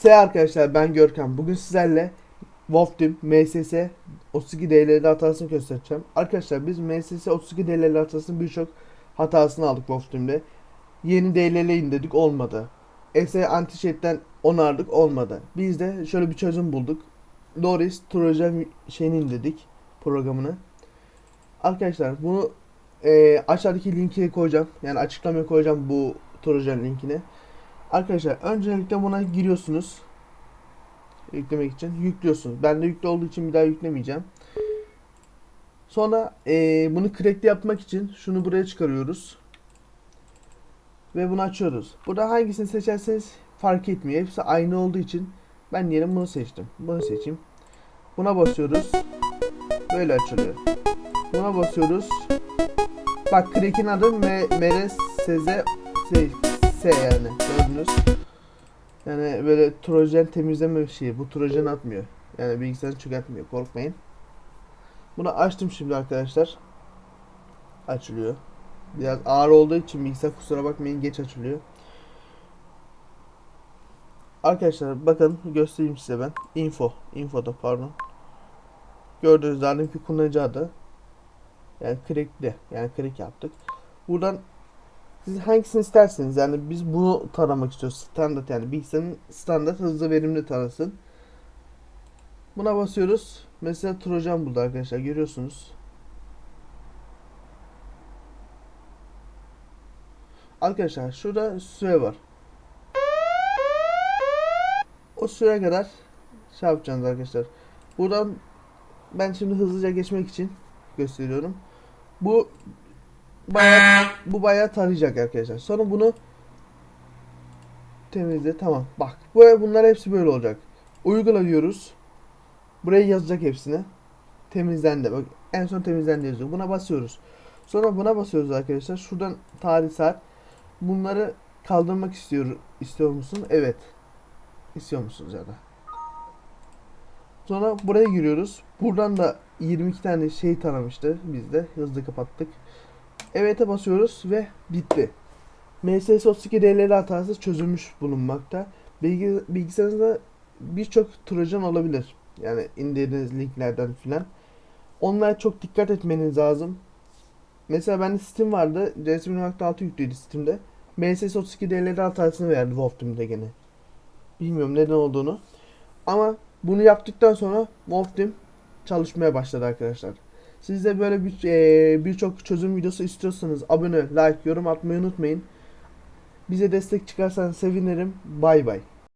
Selam arkadaşlar ben Görkem. Bugün sizlerle Wolf Team MSS 32 DLL hatasını göstereceğim. Arkadaşlar biz MSS 32 DLL hatasının birçok hatasını aldık Wolf Team'de. Yeni DLL indirdik olmadı. SE Anti-Cheat'ten onardık olmadı. Biz de şöyle bir çözüm bulduk. Doris Trojan şeyini indirdik programını. Arkadaşlar bunu e, aşağıdaki linki koyacağım. Yani açıklamaya koyacağım bu Trojan linkini. Arkadaşlar öncelikle buna giriyorsunuz. Yüklemek için yüklüyorsunuz. Ben de yüklü olduğu için bir daha yüklemeyeceğim. Sonra eee, bunu crackli yapmak için şunu buraya çıkarıyoruz. Ve bunu açıyoruz. Burada hangisini seçerseniz fark etmiyor. Hepsi aynı olduğu için ben diyelim bunu seçtim. Bunu seçeyim. Buna basıyoruz. Böyle açılıyor. Buna basıyoruz. Bak crack'in adı M MRSZ şey, S yani gördünüz. Yani böyle trojan temizleme şeyi. Bu trojan atmıyor. Yani bilgisayarı çökertmiyor. Korkmayın. Bunu açtım şimdi arkadaşlar. Açılıyor. Biraz ağır olduğu için bilgisayar kusura bakmayın geç açılıyor. Arkadaşlar bakın göstereyim size ben. Info. Infoda pardon. Gördüğünüz zaten ki kullanıcı adı. Yani crackli. Yani crack yaptık. Buradan siz hangisini isterseniz yani biz bunu taramak istiyoruz. Standart yani bilgisayarın standart hızlı verimli tarasın. Buna basıyoruz. Mesela Trojan buldu arkadaşlar görüyorsunuz. Arkadaşlar şurada süre var. O süre kadar şey yapacaksınız arkadaşlar. Buradan ben şimdi hızlıca geçmek için gösteriyorum. Bu bayağı bu bayağı tarayacak arkadaşlar. Sonra bunu temizle. Tamam. Bak. Buraya bunlar hepsi böyle olacak. Uygula diyoruz. Buraya yazacak hepsini. Temizlendi. Bak en son temizlendi yazıyor. Buna basıyoruz. Sonra buna basıyoruz arkadaşlar. Şuradan tarih saat. Bunları kaldırmak istiyor istiyor musun? Evet. İstiyor musunuz ya da? Sonra buraya giriyoruz. Buradan da 22 tane şey taramıştı biz de. Hızlı kapattık. Evet'e basıyoruz ve bitti. MSS 32 DLL hatası çözülmüş bulunmakta. Bilgi, bilgisayarınızda birçok trojan olabilir. Yani indirdiğiniz linklerden filan. Onlara çok dikkat etmeniz lazım. Mesela bende Steam vardı. CS 1.6 yüklüydü Steam'de. MSS 32 DLL hatasını verdi Wolf Team'de gene. Bilmiyorum neden olduğunu. Ama bunu yaptıktan sonra Wolf Team çalışmaya başladı arkadaşlar. Siz de böyle bir eee, birçok çözüm videosu istiyorsanız abone, like, yorum atmayı unutmayın. Bize destek çıkarsanız sevinirim. Bay bay.